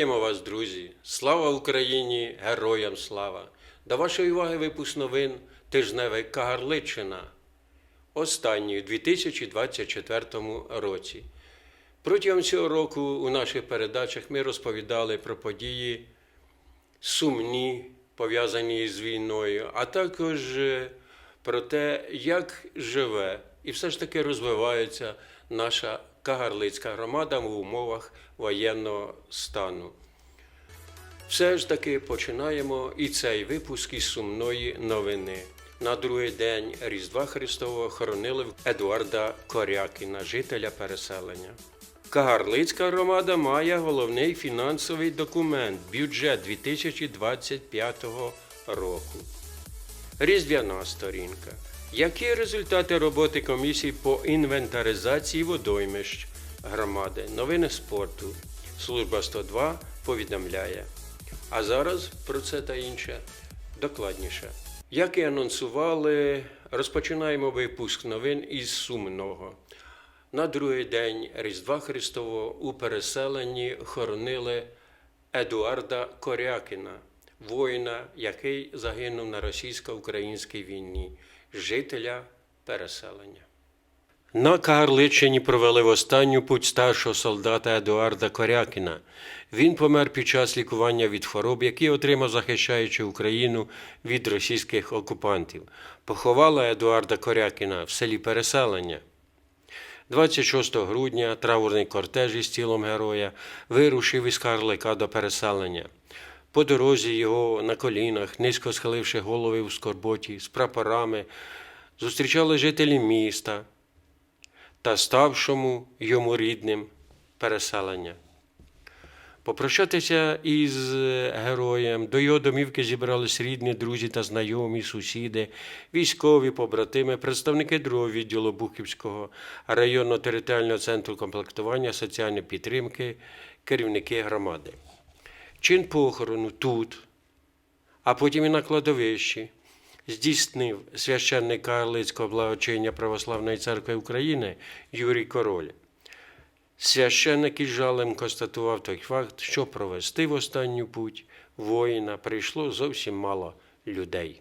Вітаємо вас, друзі! Слава Україні! Героям слава! До вашої уваги випуск новин тижневий Кагарличина. Останній у 2024 році. Протягом цього року у наших передачах ми розповідали про події сумні, пов'язані з війною, а також е, про те, як живе і все ж таки розвивається наша Кагарлицька громада в умовах воєнного стану. Все ж таки починаємо і цей випуск із сумної новини. На другий день Різдва Христового хоронили Едуарда Корякіна, жителя переселення. Кагарлицька громада має головний фінансовий документ бюджет 2025 року. Різдвяна сторінка. Які результати роботи комісії по інвентаризації водоймищ громади? Новини спорту. Служба 102 повідомляє. А зараз про це та інше докладніше. Як і анонсували, розпочинаємо випуск новин із сумного. На другий день Різдва Христового у переселенні хоронили Едуарда Корякіна, воїна, який загинув на російсько-українській війні, жителя переселення. На Кагарличині провели в останню путь старшого солдата Едуарда Корякіна. Він помер під час лікування від хвороб, які отримав, захищаючи Україну від російських окупантів. Поховала Едуарда Корякіна в селі Переселення. 26 грудня траурний кортеж із тілом героя вирушив із Карлика до переселення. По дорозі його на колінах, низько схиливши голови в скорботі, з прапорами, зустрічали жителі міста та ставшому йому рідним переселення. Попрощатися із героєм до його домівки зібрались рідні, друзі та знайомі, сусіди, військові, побратими, представники другого відділу Бухівського районного територіального центру комплектування соціальної підтримки, керівники громади. Чин похорону тут, а потім і на кладовищі здійснив священник Карлицького благочиння Православної церкви України Юрій Король. Священник із жалем констатував той факт, що провести в останню путь воїна прийшло зовсім мало людей.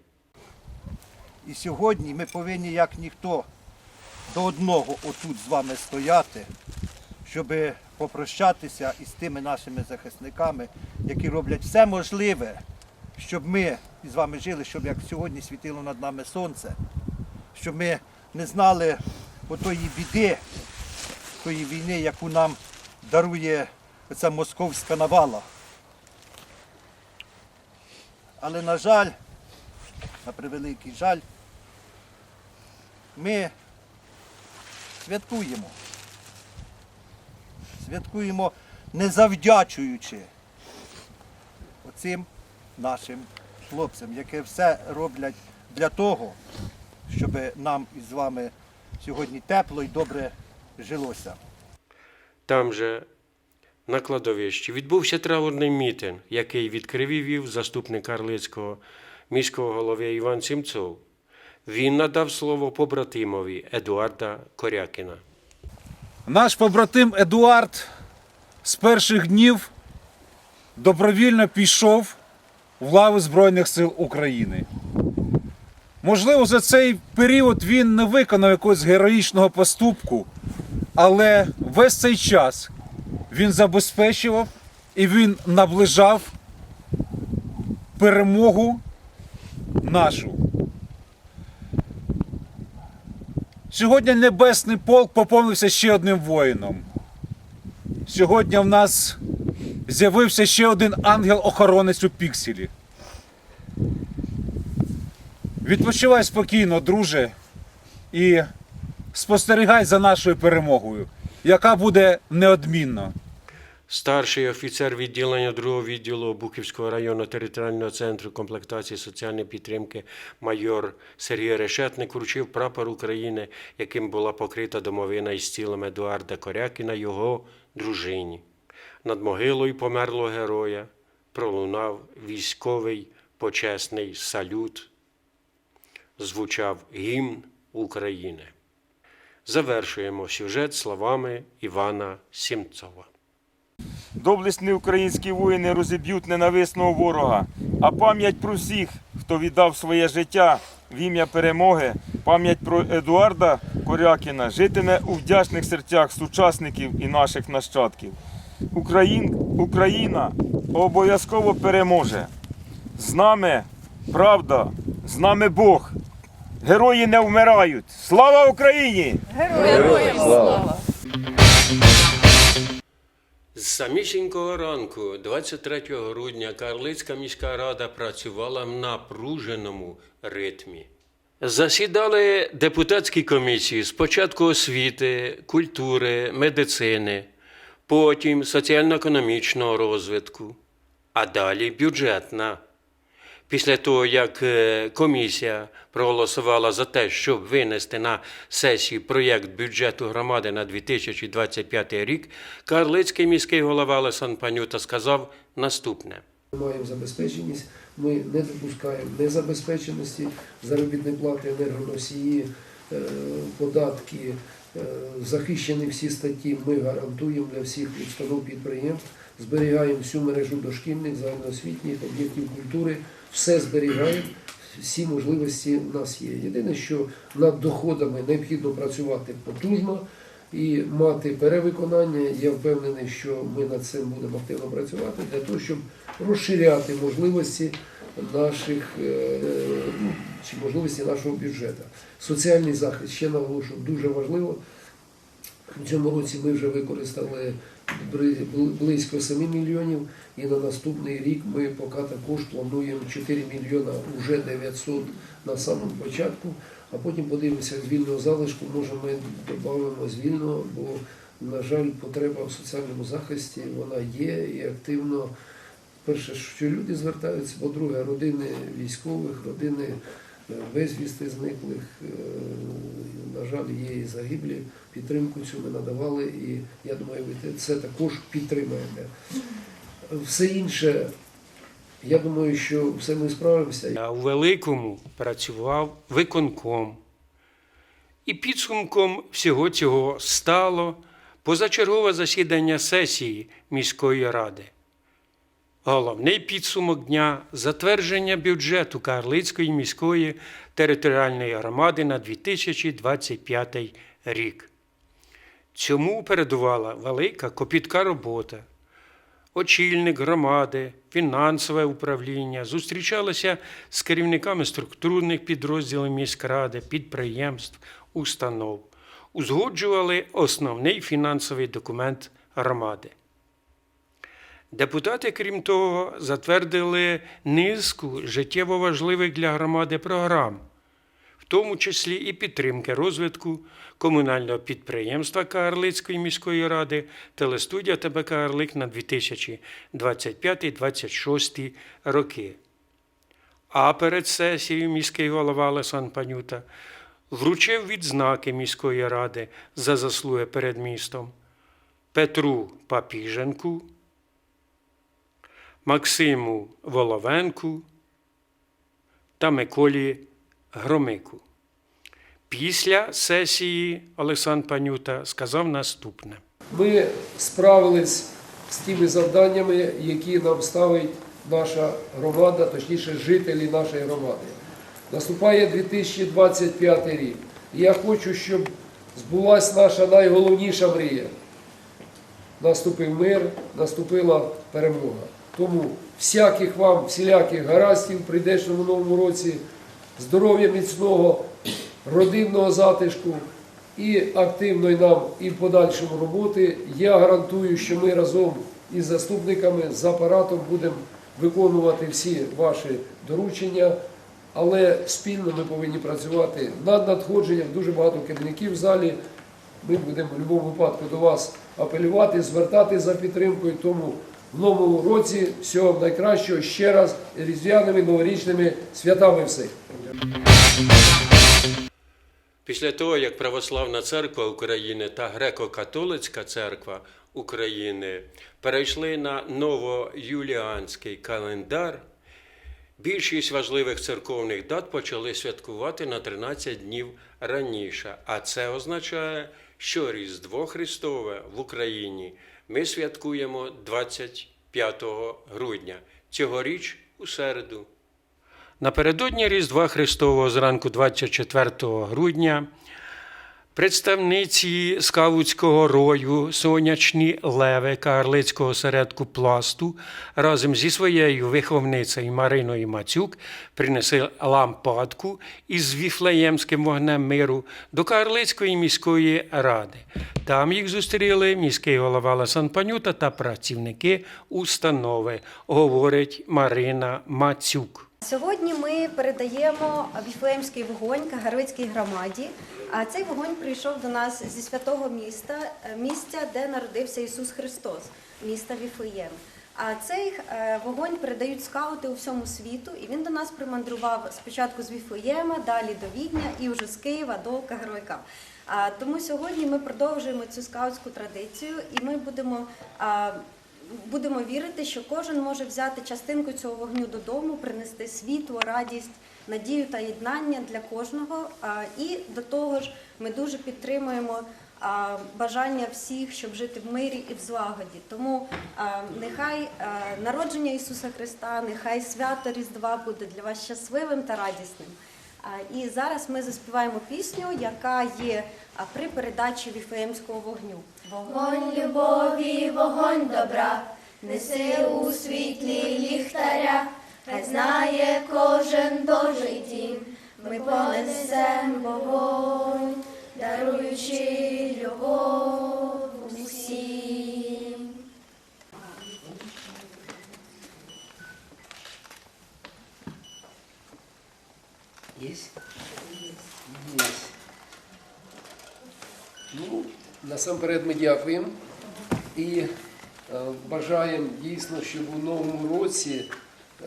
І сьогодні ми повинні, як ніхто, до одного отут з вами стояти, щоб попрощатися із тими нашими захисниками, які роблять все можливе, щоб ми з вами жили, щоб як сьогодні світило над нами сонце, щоб ми не знали отої біди, тої війни, яку нам дарує ця московська навала. Але, на жаль, на превеликий жаль, ми святкуємо. Святкуємо не завдячуючи оцим нашим хлопцям, які все роблять для того, щоб нам із вами сьогодні тепло і добре жилося. Там же, на кладовищі, відбувся траурний мітинг, який відкрив і вів заступник Карлицького міського голови Іван Сімцов. Він надав слово побратимові Едуарда Корякіна. Наш побратим Едуард з перших днів добровільно пішов в лави Збройних сил України. Можливо, за цей період він не виконав якогось героїчного поступку, але весь цей час він забезпечував і він наближав перемогу нашу. Сьогодні Небесний полк поповнився ще одним воїном. Сьогодні в нас з'явився ще один ангел-охоронець у пікселі. Відпочивай спокійно, друже, і спостерігай за нашою перемогою, яка буде неодмінно. Старший офіцер відділення другого відділу Буківського районного територіального центру комплектації соціальної підтримки майор Сергій Решетник вручив прапор України, яким була покрита домовина із тілом Едуарда Корякіна його дружині. Над могилою померлого героя пролунав військовий почесний салют. Звучав гімн України. Завершуємо сюжет словами Івана Сімцова. Доблесні українські воїни розіб'ють ненависного ворога, а пам'ять про всіх, хто віддав своє життя в ім'я перемоги, пам'ять про Едуарда Корякіна житиме у вдячних серцях сучасників і наших нащадків. Україн, Україна обов'язково переможе. З нами правда, з нами Бог. Герої не вмирають. Слава Україні! З самісінького ранку, 23 грудня, Карлицька міська рада працювала в напруженому ритмі. Засідали депутатські комісії спочатку освіти, культури, медицини, потім соціально-економічного розвитку, а далі бюджетна. Після того, як е, комісія проголосувала за те, щоб винести на сесію проєкт бюджету громади на 2025 рік, Карлицький міський голова Лесан Панюта сказав наступне. Ми маємо забезпеченість, ми не допускаємо незабезпеченості, заробітної плати, енергоносії, е, податки, е, захищені всі статті. Ми гарантуємо для всіх установ підприємств, зберігаємо всю мережу дошкільних, загальноосвітніх, об'єктів культури, все зберігаємо. Всі можливості в нас є. Єдине, що над доходами необхідно працювати потужно і мати перевиконання. Я впевнений, що ми над цим будемо активно працювати для того, щоб розширяти можливості наших е, ну, чи можливості нашого бюджету. Соціальний захист ще наголошую дуже важливо. У цьому році ми вже використали близько 7 мільйонів, і на наступний рік ми поки також плануємо 4 мільйона, вже 900 на самому початку, а потім подивимося з вільного залишку, може ми додамо з вільного, бо, на жаль, потреба в соціальному захисті вона є і активно. Перше, що люди звертаються, по-друге, родини військових, родини безвісти зниклих, е, на жаль, є і загиблі. Підтримку цю ми надавали, і я думаю, ви це також підтримаєте. Все інше, я думаю, що все ми справимося. А у великому працював виконком. І підсумком всього цього стало позачергове засідання сесії міської ради. Головний підсумок дня затвердження бюджету Карлицької міської територіальної громади на 2025 рік. Цьому передувала велика копітка робота. Очільник громади, фінансове управління зустрічалися з керівниками структурних підрозділів міськради, підприємств, установ, узгоджували основний фінансовий документ громади. Депутати, крім того, затвердили низку життєво важливих для громади програм, в тому числі і підтримки розвитку комунального підприємства Кагарлицької міської ради телестудія ТБ Кагарлик на 2025-2026 роки. А перед сесією міський голова Лесан Панюта вручив відзнаки міської ради за заслуги перед містом Петру Папіженку, Максиму Воловенку та Миколі Громику. Після сесії Олександр Панюта сказав наступне. Ми справились з тими завданнями, які нам ставить наша громада, точніше жителі нашої громади. Наступає 2025 рік. Я хочу, щоб збулась наша найголовніша мрія. Наступив мир, наступила перемога. Тому всяких вам, всіляких гараздів в новому році, здоров'я міцного, родинного затишку і активної нам і в подальшому роботи. Я гарантую, що ми разом із заступниками, з апаратом будемо виконувати всі ваші доручення, але спільно ми повинні працювати над надходженням. Дуже багато керівників в залі. Ми будемо в будь-якому випадку до вас апелювати, звертати за підтримкою. Тому в новому році всього найкращого ще раз різдвяними новорічними святами всіх. Після того, як Православна церква України та Греко-католицька церква України перейшли на новоюліанський календар, більшість важливих церковних дат почали святкувати на 13 днів раніше. А це означає, що Різдво Христове в Україні ми святкуємо 25 грудня, цьогоріч у середу. Напередодні Різдва Христового зранку 24 грудня Представниці скаутського рою сонячні леви Карлицького середку пласту разом зі своєю виховницею Мариною Мацюк принесли лампадку із віфлеємським вогнем миру до Карлицької міської ради. Там їх зустріли міський голова Ласан Панюта та працівники установи, говорить Марина Мацюк. Сьогодні ми передаємо Віфлеємський вогонь Кагарицькій громаді. А цей вогонь прийшов до нас зі святого міста, е, місця, де народився Ісус Христос, міста Віфлеєм. А цей е, вогонь передають скаути у всьому світу, і він до нас примандрував спочатку з Віфлеєма, далі до Відня і вже з Києва до Кагарлика. Тому сьогодні ми продовжуємо цю скаутську традицію, і ми будемо. Будемо вірити, що кожен може взяти частинку цього вогню додому, принести світло, радість, надію та єднання для кожного. І до того ж, ми дуже підтримуємо бажання всіх, щоб жити в мирі і в злагоді. Тому нехай народження Ісуса Христа, нехай свято Різдва буде для вас щасливим та радісним. І зараз ми заспіваємо пісню, яка є при передачі Віфлеємського вогню. Вогонь любові, вогонь добра, неси у світлі ліхтаря, хай знає кожен Божий дім, ми понесем вогонь, даруючи любов насамперед ми дякуємо і е, бажаємо дійсно, щоб у новому році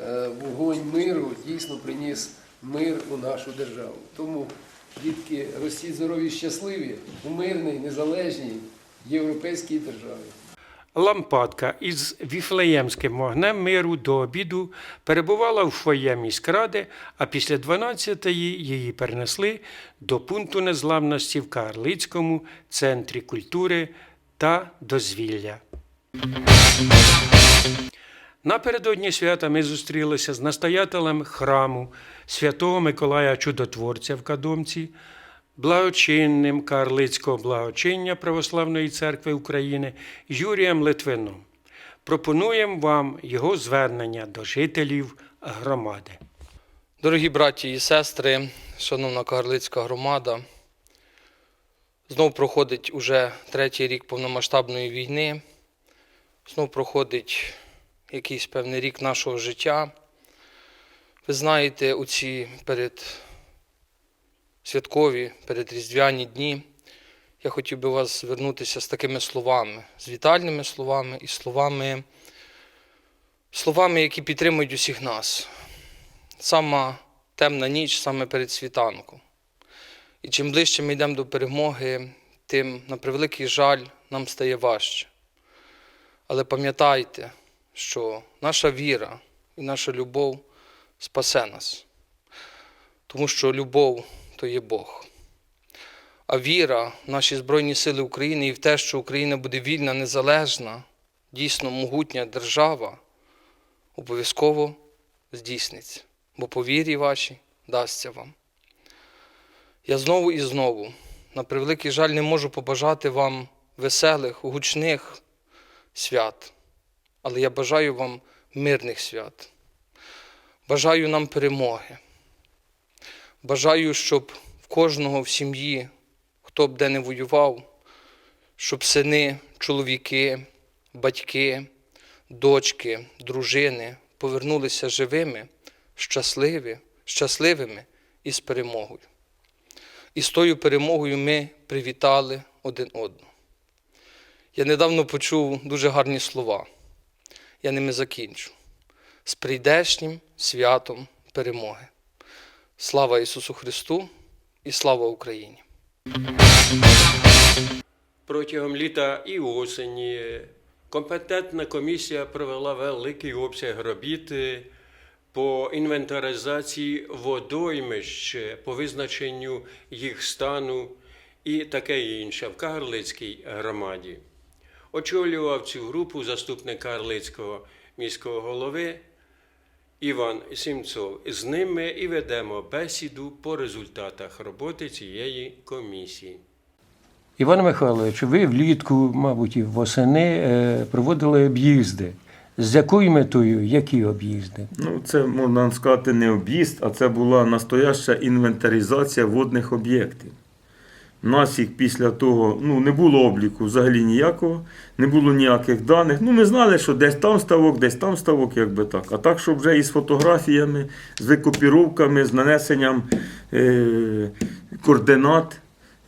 е, вогонь миру дійсно приніс мир у нашу державу. Тому, дітки, рості здорові щасливі у мирній, незалежній європейській державі. Лампадка із віфлеємським вогнем миру до обіду перебувала в фоє міськради, а після 12-ї її перенесли до пункту незламності в Карлицькому центрі культури та дозвілля. Напередодні свята ми зустрілися з настоятелем храму святого Миколая Чудотворця в Кадомці, благочинним Карлицького благочиння Православної церкви України Юрієм Литвином. Пропонуємо вам його звернення до жителів громади. Дорогі браті і сестри, шановна Кагарлицька громада, знов проходить уже третій рік повномасштабної війни, знов проходить якийсь певний рік нашого життя. Ви знаєте, у ці перед святкові, передріздвяні дні я хотів би вас звернутися з такими словами, з вітальними словами і словами, словами, які підтримують усіх нас сама темна ніч саме перед світанком. І чим ближче ми йдемо до перемоги, тим, на превеликий жаль, нам стає важче. Але пам'ятайте, що наша віра і наша любов спасе нас, тому що любов то є Бог. А віра в наші Збройні Сили України і в те, що Україна буде вільна, незалежна, дійсно могутня держава, обов'язково здійсниться, бо по вірі вашій дасться вам. Я знову і знову, на превеликий жаль, не можу побажати вам веселих, гучних свят, але я бажаю вам мирних свят. Бажаю нам перемоги. Бажаю, щоб в кожного в сім'ї, хто б де не воював, щоб сини, чоловіки, батьки, дочки, дружини повернулися живими, щасливі, щасливими і з перемогою. І з тою перемогою ми привітали один одного. Я недавно почув дуже гарні слова. Я ними закінчу. З прийдешнім святом перемоги. Слава Ісусу Христу і слава Україні! Протягом літа і осені компетентна комісія провела великий обсяг робіт по інвентаризації водоймищ, по визначенню їх стану і таке інше в Кагарлицькій громаді. Очолював цю групу заступник Карлицького міського голови Іван Сімцов. З ним ми і ведемо бесіду по результатах роботи цієї комісії. Іван Михайлович, ви влітку, мабуть, і восени е, проводили об'їзди. З якою метою, які об'їзди? Ну, це можна сказати не об'їзд, а це була настояща інвентаризація водних об'єктів. Нас їх після того ну, не було обліку взагалі ніякого, не було ніяких даних. Ну, ми знали, що десь там ставок, десь там ставок, якби так. А так, щоб вже із фотографіями, з викопіровками, з нанесенням е- координат,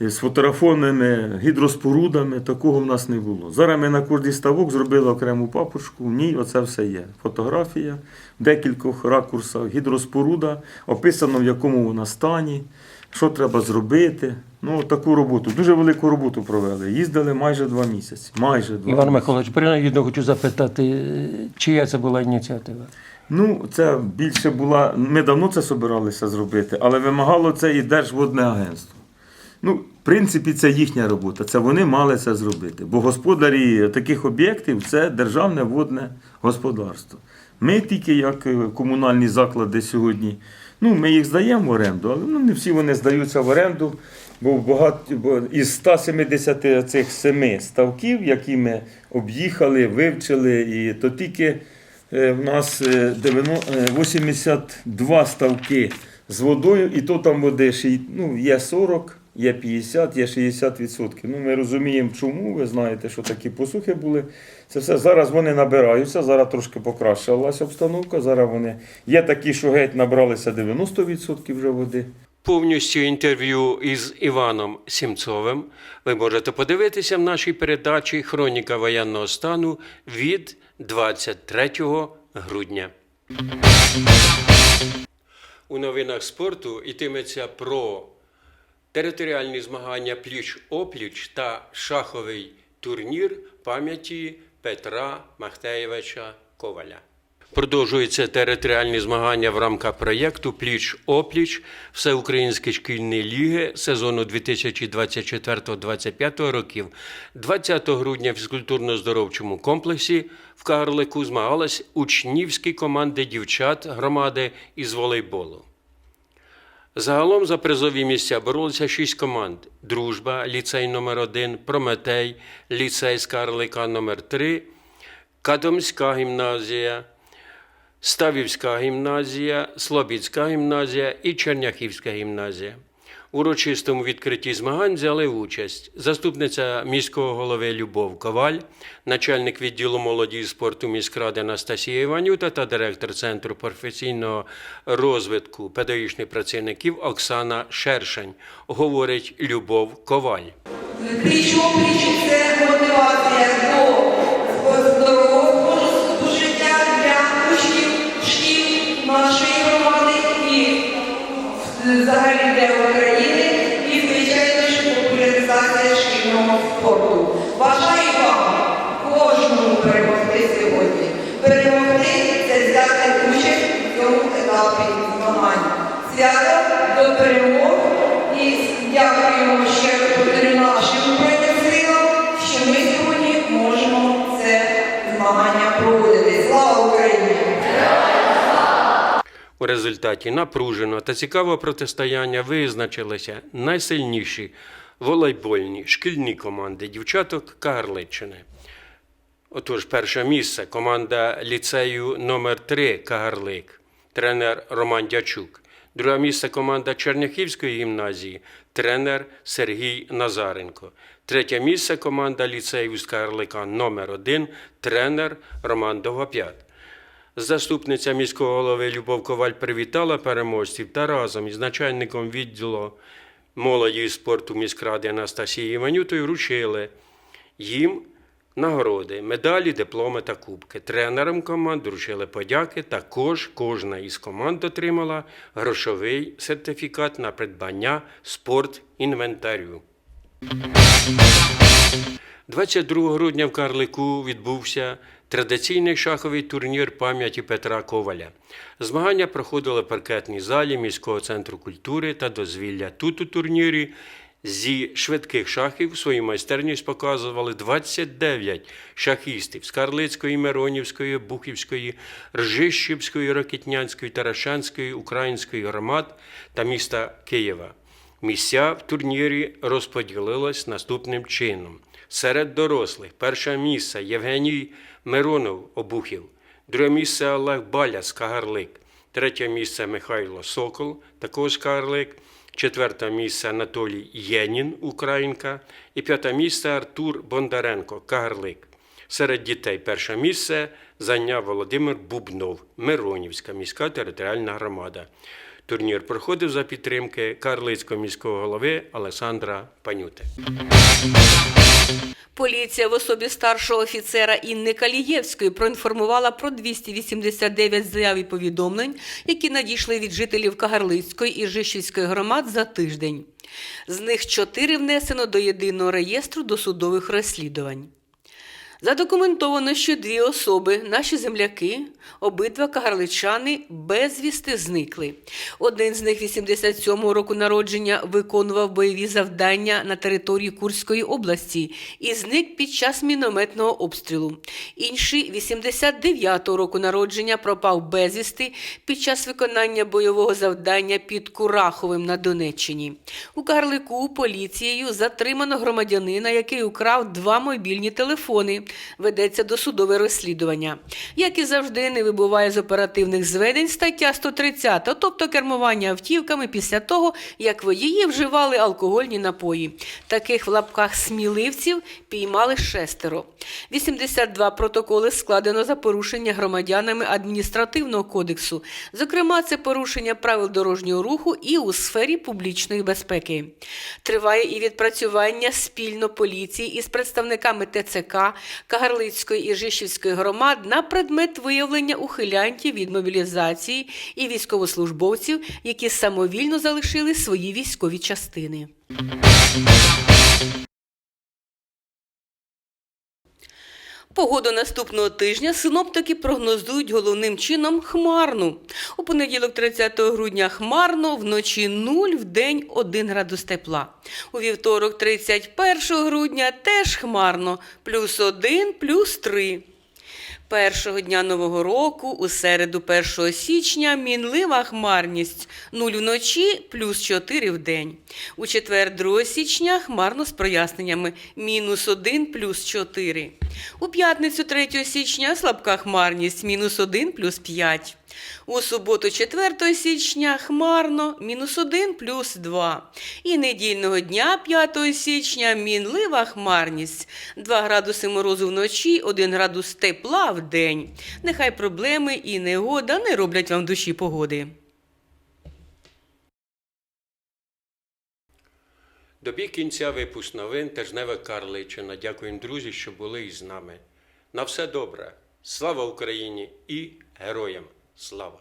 е, з фотографованими гідроспорудами, такого в нас не було. Зараз ми на кожний ставок зробили окрему папочку, в ній оце все є. Фотографія в декількох ракурсах, гідроспоруда, описано в якому вона стані, що треба зробити. Ну, таку роботу, дуже велику роботу провели. Їздили майже два місяці. Майже два Іван. Михайлович, принагідно хочу запитати, чия це була ініціатива? Ну, це більше була. Ми давно це собиралися зробити, але вимагало це і Держводне агентство. Ну, в принципі, це їхня робота. Це вони мали це зробити. Бо господарі таких об'єктів це державне водне господарство. Ми тільки як е, комунальні заклади сьогодні, ну, ми їх здаємо в оренду, але ну, не всі вони здаються в оренду. Бо багато бо із 170 цих семи ставків, які ми об'їхали, вивчили, і то тільки Е, В нас е, 90 е, 82 ставки з водою, і то там води ще ну, є 40, є 50, є 60 відсотків. Ну, ми розуміємо, чому. Ви знаєте, що такі посухи були. Це все зараз вони набираються, зараз трошки покращилася обстановка. Зараз вони є такі, що геть набралися 90% вже води. Повністю інтерв'ю із Іваном Сімцовим ви можете подивитися в нашій передачі Хроніка воєнного стану від 23 грудня. У новинах спорту йтиметься про територіальні змагання пліч-опліч та шаховий турнір пам'яті Петра Махтеєвича Коваля. Продовжуються територіальні змагання в рамках проєкту Пліч-опліч Всеукраїнської шкільної ліги сезону 2024-2025 років. 20 грудня в фізкультурно-здоровчому комплексі в Карлику змагались учнівські команди дівчат громади із волейболу. Загалом за призові місця боролися шість команд: Дружба, ліцей номер 1 Прометей, ліцей з Карлика номер 3 Кадомська гімназія, Ставівська гімназія, Слобідська гімназія і Черняхівська гімназія. Урочистому відкритті змагань взяли участь заступниця міського голови Любов Коваль, начальник відділу молоді і спорту міськради Анастасія Іванюта та директор Центру професійного розвитку педагогічних працівників Оксана Шершень, говорить Любов Коваль. Пліч-опліч – це мотивація життя для учнів нашої громади і взагалі для України, популяризація спорту. Бажаю вам кожному перемогти сьогодні. Перемогти – це взяти участь в цьому етапі змагань. Свято до перемог і дякуємо ще раз нашим Збройним силам, що ми сьогодні можемо це змагання проводити. Слава Україні! У результаті напруженого та цікавого протистояння визначилися найсильніші волейбольні шкільні команди дівчаток Кагарличчини. Отож, перше місце команда ліцею номер 3 Кагарлик, тренер Роман Дячук. Друге місце команда Черняхівської гімназії, тренер Сергій Назаренко. Третє місце команда ліцею з Кагарлика номер 1 тренер Роман Довгоп'ят. Заступниця міського голови Любов Коваль привітала переможців та разом із начальником відділу молоді і спорту міськради Анастасією Іванютою вручили їм нагороди, медалі, дипломи та кубки. Тренерам команд вручили подяки. Також кожна із команд отримала грошовий сертифікат на придбання спортінвентарю. 22 грудня в Карлику відбувся традиційний шаховий турнір пам'яті Петра Коваля. Змагання проходили в паркетній залі міського центру культури та дозвілля. Тут у турнірі Зі швидких шахів свою майстерність показували 29 шахістів з Карлицької, Миронівської, Бухівської, Ржищівської, Рокітнянської, Тарашанської, Української громад та міста Києва. Місця в турнірі розподілились наступним чином. Серед дорослих перше місце Євгеній Миронов Обухів, друге місце Олег Баляс Кагарлик, третє місце Михайло Сокол, також Кагарлик, четверте місце Анатолій Єнін, Українка, і п'яте місце Артур Бондаренко, Кагарлик. Серед дітей перше місце зайняв Володимир Бубнов, Миронівська міська територіальна громада. Турнір проходив за підтримки Карлицького міського голови Олександра Панюти. Поліція в особі старшого офіцера Інни Калієвської проінформувала про 289 заяв і повідомлень, які надійшли від жителів Кагарлицької і Жишівської громад за тиждень. З них чотири внесено до єдиного реєстру досудових розслідувань. Задокументовано, що дві особи, наші земляки, обидва кагарличани, безвісти зникли. Один з них 87-го року народження виконував бойові завдання на території Курської області і зник під час мінометного обстрілу. Інший 89-го року народження пропав безвісти під час виконання бойового завдання під Кураховим на Донеччині. У Карлику поліцією затримано громадянина, який украв два мобільні телефони. Ведеться досудове розслідування. Як і завжди, не вибуває з оперативних зведень стаття 130, тобто кермування автівками після того, як водії вживали алкогольні напої. Таких в лапках сміливців піймали шестеро. 82 протоколи складено за порушення громадянами адміністративного кодексу. Зокрема, це порушення правил дорожнього руху і у сфері публічної безпеки. Триває і відпрацювання спільно поліції із представниками ТЦК, Кагарлицької і Жишівської громад на предмет виявлення ухилянтів від мобілізації і військовослужбовців, які самовільно залишили свої військові частини. Погоду наступного тижня синоптики прогнозують головним чином хмарну. У понеділок 30 грудня хмарно, вночі 0, в день 1 градус тепла. У вівторок 31 грудня теж хмарно, плюс 1, плюс 3. Першого дня Нового року, у середу 1 січня, мінлива хмарність 0 вночі, плюс 4 в день. У четвер 2 січня хмарно з проясненнями мінус 1, плюс 4. У п'ятницю 3 січня слабка хмарність мінус 1, плюс 5. У суботу 4 січня хмарно мінус 1 плюс 2. І недільного дня 5 січня мінлива хмарність 2 градуси морозу вночі, 1 градус тепла в день. Нехай проблеми і негода не роблять вам душі погоди. Добіг кінця випуск новин Тижневе Карличина. Дякуємо, друзі, що були із нами. На все добре. Слава Україні і героям! Слава!